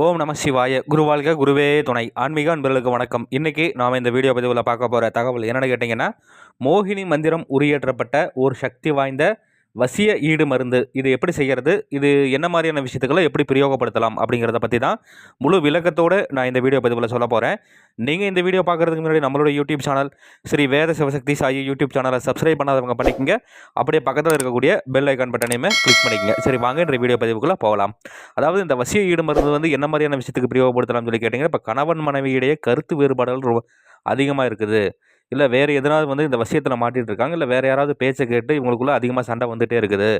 ஓம் நம சிவாய குருவாழ்க குருவே துணை. ஆன்மீக அன்பர்களுக்கு வணக்கம். இன்றைக்கி நாம் இந்த வீடியோ பதிவில் பார்க்க போகிற தகவல் என்னென்னு கேட்டிங்கன்னா மோகினி மந்திரம் உரியேற்றப்பட்ட ஒரு சக்தி வாய்ந்த வசிய ஈடு மருந்து இது எப்படி செய்கிறது இது என்ன மாதிரியான விஷயத்துக்களை எப்படி பிரயோகப்படுத்தலாம் அப்படிங்கிறத பற்றி தான் முழு விளக்கத்தோடு நான் இந்த வீடியோ பதிவில் சொல்ல போகிறேன் நீங்கள் இந்த வீடியோ பார்க்குறதுக்கு முன்னாடி நம்மளோட YouTube channel Shri Veda Shivashakti Sai YouTube சேனலை சப்ஸ்கிரைப் பண்ணாதவங்க பண்ணிக்கங்க. அப்படியே பக்கத்தில் இருக்கக்கூடிய பெல் ஐக்கான் பட்டனையுமே கிளிக் பண்ணிக்கங்க. சரி வாங்க இந்த வீடியோ பதிவுக்குள்ளே போகலாம். அதாவது இந்த வசிய ஈடு மருந்து வந்து என்ன மாதிரியான விஷயத்துக்கு பிரயோகப்படுத்தலாம்னு சொல்லி கேட்டிங்கன்னா இப்போ கணவன் மனைவியிடையே கருத்து வேறுபாடுகள் ரொம்ப அதிகமாக இருக்குது. இல்லை வேறு எதனாவது வந்து இந்த விஷயத்தில் மாட்டிகிட்டு இருக்காங்க இல்லை வேறு யாராவது பேச்சை கேட்டு இவங்களுக்குள்ள அதிகமாக சண்டை வந்துகிட்டே இருக்குது.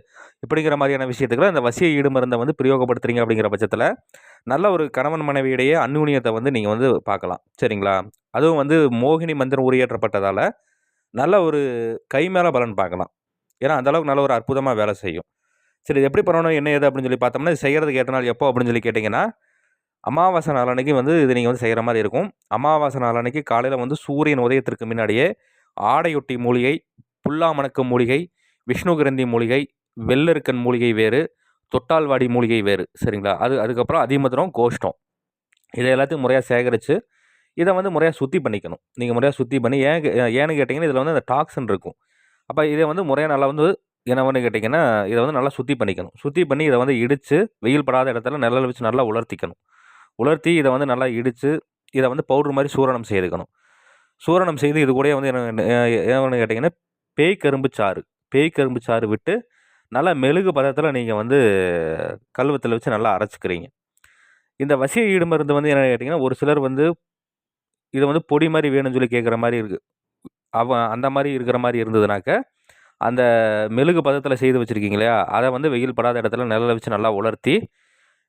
இப்படிங்கிற மாதிரியான விஷயத்துக்குள்ள இந்த வசிய ஈடுமருந்தை வந்து பிரயோகப்படுத்துறீங்க அப்படிங்கிற பட்சத்தில் நல்ல ஒரு கணவன் மனைவியிடையே அந்நுணியத்தை வந்து நீங்கள் வந்து பார்க்கலாம். சரிங்களா? அதுவும் வந்து மோகினி மந்திரம் உரியேற்றப்பட்டதால் நல்ல ஒரு கை மேலே பலன் பார்க்கலாம். ஏன்னா அந்தளவுக்கு நல்ல ஒரு அற்புதமாக வேலை செய்யும். சரி இது எப்படி பண்ணணும்? என்ன ஏது? அப்படின்னு சொல்லி பார்த்தோம்னா செய்கிறதுக்கு ஏற்ற நாள் எப்போ? அப்படின்னு சொல்லி கேட்டிங்கன்னா அமாவாசை நாள் அன்னைக்கு வந்து இது நீங்கள் வந்து செய்கிற மாதிரி இருக்கும். அமாவாசை நாள் அன்னைக்கு காலையில் வந்து சூரியன் உதயத்திற்கு முன்னாடியே ஆடையொட்டி மூலிகை புல்லாமணக்கு மூலிகை விஷ்ணு கிரந்தி மூலிகை வெள்ளருக்கன் மூலிகை வேறு தொட்டால்வாடி மூலிகை வேறு சரிங்களா? அது அதுக்கப்புறம் அதிமதுரம் கோஷ்டம். இதை எல்லாத்தையும் முறையாக சேகரித்து இதை வந்து முறையாக சுத்தி பண்ணிக்கணும். நீங்கள் முறையாக சுத்தி பண்ணி ஏன் ஏன்னு கேட்டிங்கன்னா இதில் வந்து அந்த டாக்ஸன் இருக்கும். அப்போ இதை வந்து முறையாக நல்லா வந்து என்னவென்னு கேட்டிங்கன்னா இதை வந்து நல்லா சுத்தி பண்ணிக்கணும். சுத்தி பண்ணி இதை வந்து இடித்து வெயில் படாத இடத்துல நிழல் வச்சு நல்லா உலர்த்திக்கணும். உலர்த்தி இதை வந்து நல்லா இடித்து இதை வந்து பவுட்ரு மாதிரி சூரணம் செய்துக்கணும். சூரணம் செய்து இது கூட வந்து என்ன கேட்டிங்கன்னா பேய் கரும்பு சாறு. பேய் கரும்பு சாறு விட்டு நல்லா மெழுகு பதத்தில் நீங்கள் வந்து கல்வத்தில் வச்சு நல்லா அரைச்சிக்கிறீங்க. இந்த வசிய ஈடு மருந்து வந்து என்ன கேட்டிங்கன்னா ஒரு சிலர் வந்து இதை வந்து பொடி மாதிரி வேணும்னு சொல்லி கேட்குற மாதிரி இருக்குது அவன் அந்த மாதிரி இருக்கிற மாதிரி இருந்ததுனாக்க அந்த மெழுகு பதத்தில் செய்து வச்சுருக்கீங்க இல்லையா? அதை வந்து வெயில் படாத இடத்துல நிழல வச்சு நல்லா உலர்த்தி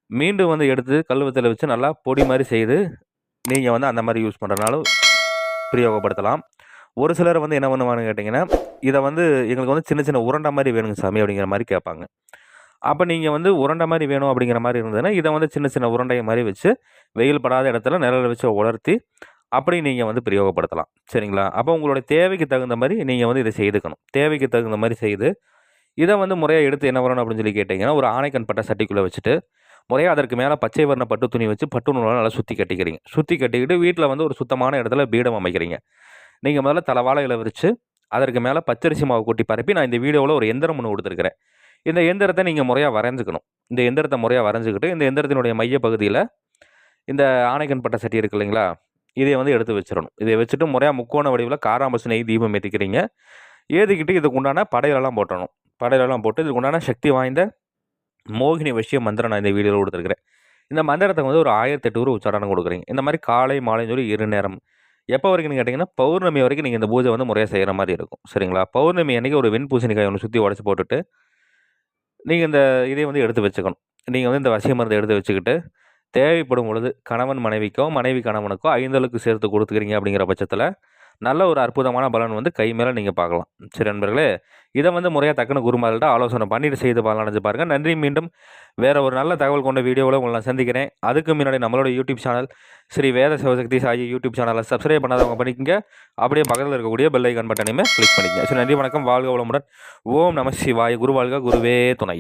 மீண்டும் வந்து எடுத்து கல்வத்தில் வச்சு நல்லா பொடி மாதிரி செய்து நீங்கள் வந்து அந்த மாதிரி யூஸ் பண்ணுறதுனாலும் பிரயோகப்படுத்தலாம் ஒரு சிலர் வந்து என்ன பண்ணுவான்னு கேட்டிங்கன்னா இதை வந்து எங்களுக்கு வந்து சின்ன சின்ன உருண்டை மாதிரி வேணுங்க சாமி அப்படிங்கிற மாதிரி கேட்பாங்க. அப்போ நீங்கள் வந்து உருண்டை மாதிரி வேணும் அப்படிங்கிற மாதிரி இருந்ததுன்னா இதை வந்து சின்ன சின்ன உருண்டை மாதிரி வச்சு வெயில் படாத இடத்துல நிழல் வச்சு உலர்த்தி அப்படி நீங்கள் வந்து பிரயோகப்படுத்தலாம். சரிங்களா? அப்போ உங்களுடைய தேவைக்கு தகுந்த மாதிரி நீங்கள் வந்து இதை செய்துக்கணும். தேவைக்கு தகுந்த மாதிரி செய்து இதை வந்து முறையாக எடுத்து என்ன வரணும் அப்படின்னு சொல்லி கேட்டிங்கன்னா ஒரு ஆணைக்கண் பட்ட சட்டிக்குள்ளே வச்சுட்டு முறையாக அதற்கு மேலே பச்சை வர்ண பட்டு துணி வச்சு பட்டு நூலால் நல்லா சுற்றி கட்டிக்கிறீங்க. சுற்றி கட்டிக்கிட்டு வீட்டில் வந்து ஒரு சுத்தமான இடத்துல பீடம் அமைக்கிறீங்க. நீங்கள் முதல்ல தலைவாழையில் விரித்து அதற்கு மேலே பச்சரிசி மாவு கூட்டி பரப்பி நான் இந்த வீடியோவில் ஒரு எந்திரம் ஒன்று கொடுத்துருக்குறேன். இந்த எந்திரத்தை நீங்கள் முறையாக வரைஞ்சிக்கணும். இந்த எந்திரத்தை முறையாக வரைஞ்சிக்கிட்டு இந்த எந்திரத்தினுடைய மைய பகுதியில் இந்த ஆணைக்கன் பட்ட சட்டி இருக்கு இல்லைங்களா? இதை வந்து எடுத்து வச்சிடணும். இதை வச்சுட்டு முறையாக முக்கோண வடிவில் காராம்பசு நெய் தீபம் ஏற்றிக்கிறீங்க ஏற்றிக்கிட்டு இதுக்கு உண்டான படையிலெல்லாம் போட்டணும். படையிலெல்லாம் போட்டு இதுக்கு உண்டான சக்தி வாய்ந்த மோகினி விஷயம் மந்திரம் நான் இந்த வீடியோவில் கொடுத்துருக்குறேன். இந்த மந்திரத்தை வந்து ஒரு ஆயிரத்தி எட்டு ரூபா உச்சாரணம் கொடுக்குறீங்க. இந்த மாதிரி காலை மாலைன்னு சொல்லி இரு நேரம். எப்போ வரைக்கும் கேட்டிங்கன்னா பௌர்ணமி வரைக்கும் நீங்கள் இந்த பூஜை வந்து முறையாக செய்கிற மாதிரி இருக்கும். சரிங்களா? பௌர்ணமி அன்றைக்கி ஒரு வெண் பூசணிக்காய் ஒன்று சுற்றி உடச்சி போட்டுட்டு நீங்கள் இந்த இதை வந்து எடுத்து வச்சுக்கணும். நீங்கள் வந்து இந்த வசிய மருந்தை எடுத்து வச்சுக்கிட்டு தேவைப்படும் பொழுது கணவன் மனைவிக்கோ மனைவி கணவனுக்கோ ஐந்தளவுக்கு சேர்த்து கொடுத்துக்கிறீங்க அப்படிங்கிற பட்சத்தில் நல்ல ஒரு அற்புதமான பலன் வந்து கை மேலே நீங்கள் பார்க்கலாம். சரி நண்பர்களே இதை வந்து முறையாக தக்கன குருமார்கள்ட்ட ஆலோசனை பண்ணிட்டு செய்து பலனடைஞ்சு பாருங்கள் நன்றி மீண்டும் வேறு ஒரு நல்ல தகவல் கொண்ட வீடியோவில் உங்களை நான் சந்திக்கிறேன். அதுக்கு முன்னாடி நம்மளோட YouTube channel Shri Veda Shivashakti Sai YouTube சேனலை சப்ஸ்கிரைப் பண்ணாதவங்க பண்ணிக்கங்க. அப்படியே பக்கத்தில் இருக்கக்கூடிய பெல் ஐக்கான் பட்டனையுமே கிளிக் பண்ணிக்கங்க. ஸோ நன்றி வணக்கம். வாழ்க வளமுடன். ஓம் நம சிவாய. குருவாழ்க குருவே துணை.